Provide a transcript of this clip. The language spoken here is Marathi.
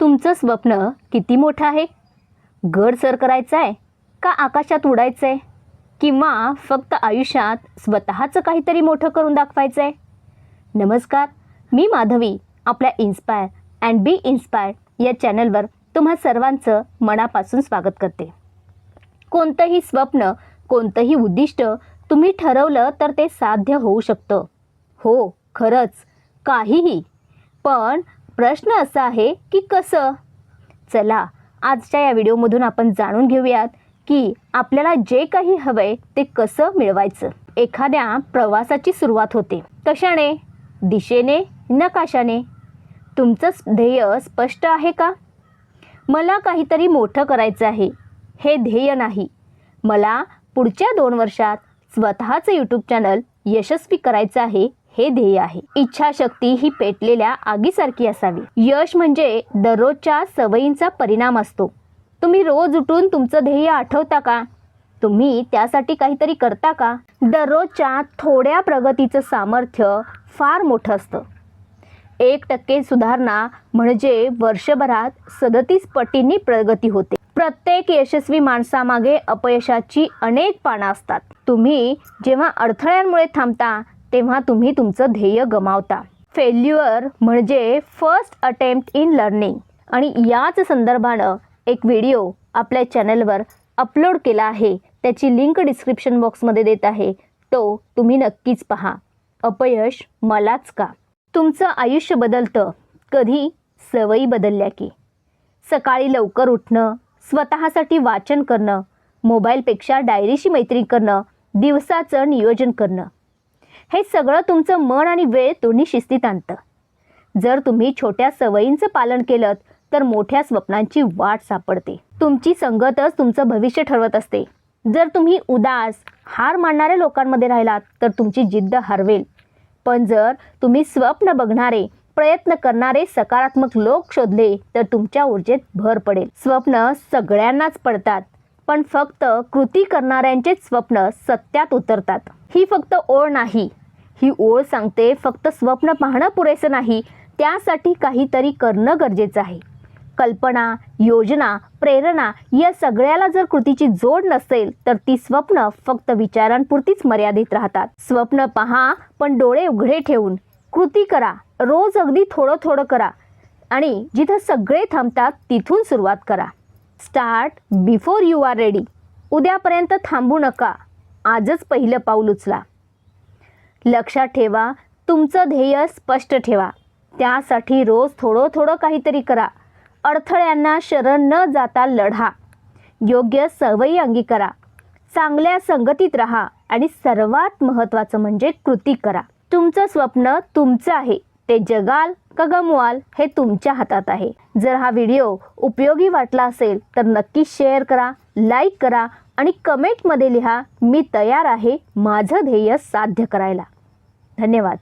तुमचं स्वप्न किती मोठं आहे? गड सर करायचं आहे का आकाशात उडायचं आहे किंवा फक्त आयुष्यात स्वतःचं काहीतरी मोठं करून दाखवायचं आहे नमस्कार मी माधवी आपल्या इन्स्पायर अँड बी इन्स्पायर या चॅनलवर तुम्हा सर्वांचं मनापासून स्वागत करते. कोणतंही स्वप्न कोणतंही उद्दिष्ट तुम्ही ठरवलं तर ते साध्य होऊ शकतं. हो खरंच काहीही. पण प्रश्न असा आहे की कसं? चला आजच्या या व्हिडिओमधून आपण जाणून घेऊयात की आपल्याला जे काही हवंय ते कसं मिळवायचं. एखाद्या प्रवासाची सुरुवात होते. कशाने? दिशेने नकाशाने? तुमचं ध्येय स्पष्ट आहे का? मला काहीतरी मोठं करायचं आहे. हे ध्येय नाही. मला पुढच्या दोन वर्षात स्वतःचं यूट्यूब चॅनल यशस्वी करायचं आहे. हे ध्येय आहे. इच्छाशक्ती ही पेटलेल्या आगीसारखी असावी. यश म्हणजे दररोजच्या सवयींचा परिणाम असतो. तुम्ही रोज उठून तुमचं ध्येय आठवता का? तुम्ही त्यासाठी काहीतरी करता का? दररोजच्या थोड्या प्रगतीचं सामर्थ्य फार मोठं असतं. एक टक्के सुधारणा म्हणजे वर्षभरात सदतीस पटींनी प्रगती होते. प्रत्येक यशस्वी माणसामागे अपयशाची अनेक पानं असतात. तुम्ही जेव्हा अडथळ्यांमुळे थांबता तेव्हा तुम्ही तुमचं ध्येय गमावता. फेल्युअर म्हणजे फर्स्ट अटेम्प्ट इन लर्निंग आणि याच संदर्भानं एक व्हिडिओ आपल्या चॅनलवर अपलोड केला आहे. त्याची लिंक डिस्क्रिप्शन बॉक्समध्ये देत आहे. तो तुम्ही नक्कीच पहा. अपयश मलाच का? तुमचं आयुष्य बदलतं. कधी? सवयी बदलल्या की. सकाळी लवकर उठणं स्वतःसाठी वाचन करणं मोबाईलपेक्षा डायरीशी मैत्री करणं दिवसाचं नियोजन करणं. हे सगळं तुमचं मन आणि वेळ दोन्ही शिस्तीत आणतं. जर तुम्ही छोट्या सवयींचं पालन केलं तर मोठ्या स्वप्नांची वाट सापडते. तुमची संगतच तुमचं भविष्य ठरवत असते. जर तुम्ही उदास हार मानणाऱ्या लोकांमध्ये राहिलात तर तुमची जिद्द हरवेल. पण जर तुम्ही स्वप्न बघणारे प्रयत्न करणारे सकारात्मक लोक शोधले तर तुमच्या ऊर्जेत भर पडेल. स्वप्न सगळ्यांनाच पडतात पण फक्त कृती करणाऱ्यांचेच स्वप्न सत्यात उतरतात. ही फक्त ओळ नाही ही ओळ सांगते फक्त स्वप्न पाहणं पुरेसं नाही त्यासाठी काहीतरी करणं गरजेचं आहे. कल्पना योजना प्रेरणा या सगळ्याला जर कृतीची जोड नसेल तर ती स्वप्न फक्त विचारांपुरतीच मर्यादित राहतात. स्वप्न पहा पण डोळे उघडे ठेवून. कृती करा रोज अगदी थोडं थोडं करा आणि जिथं सगळे थांबतात तिथून सुरुवात करा. Start before you are ready. उद्यापर्यंत थांबू नका. आजच पहिलं पाऊल उचला. लक्षात ठेवा तुमचं ध्येय स्पष्ट ठेवा. त्यासाठी रोज थोडं थोडं काहीतरी करा. अडथळ्यांना शरण न जाता लढा. योग्य सवयी अंगीकारा. चांगल्या संगतीत राहा आणि सर्वात महत्त्वाचं म्हणजे कृती करा. तुमचं स्वप्न तुमचं आहे. ते जगाल का गमवाल हे तुमच्या हातात आहे. जर हा व्हिडिओ उपयोगी वाटला असेल तर नक्की शेअर करा लाईक करा आणि कमेंटमध्ये लिहा मी तयार आहे माझं ध्येय साध्य करायला. धन्यवाद.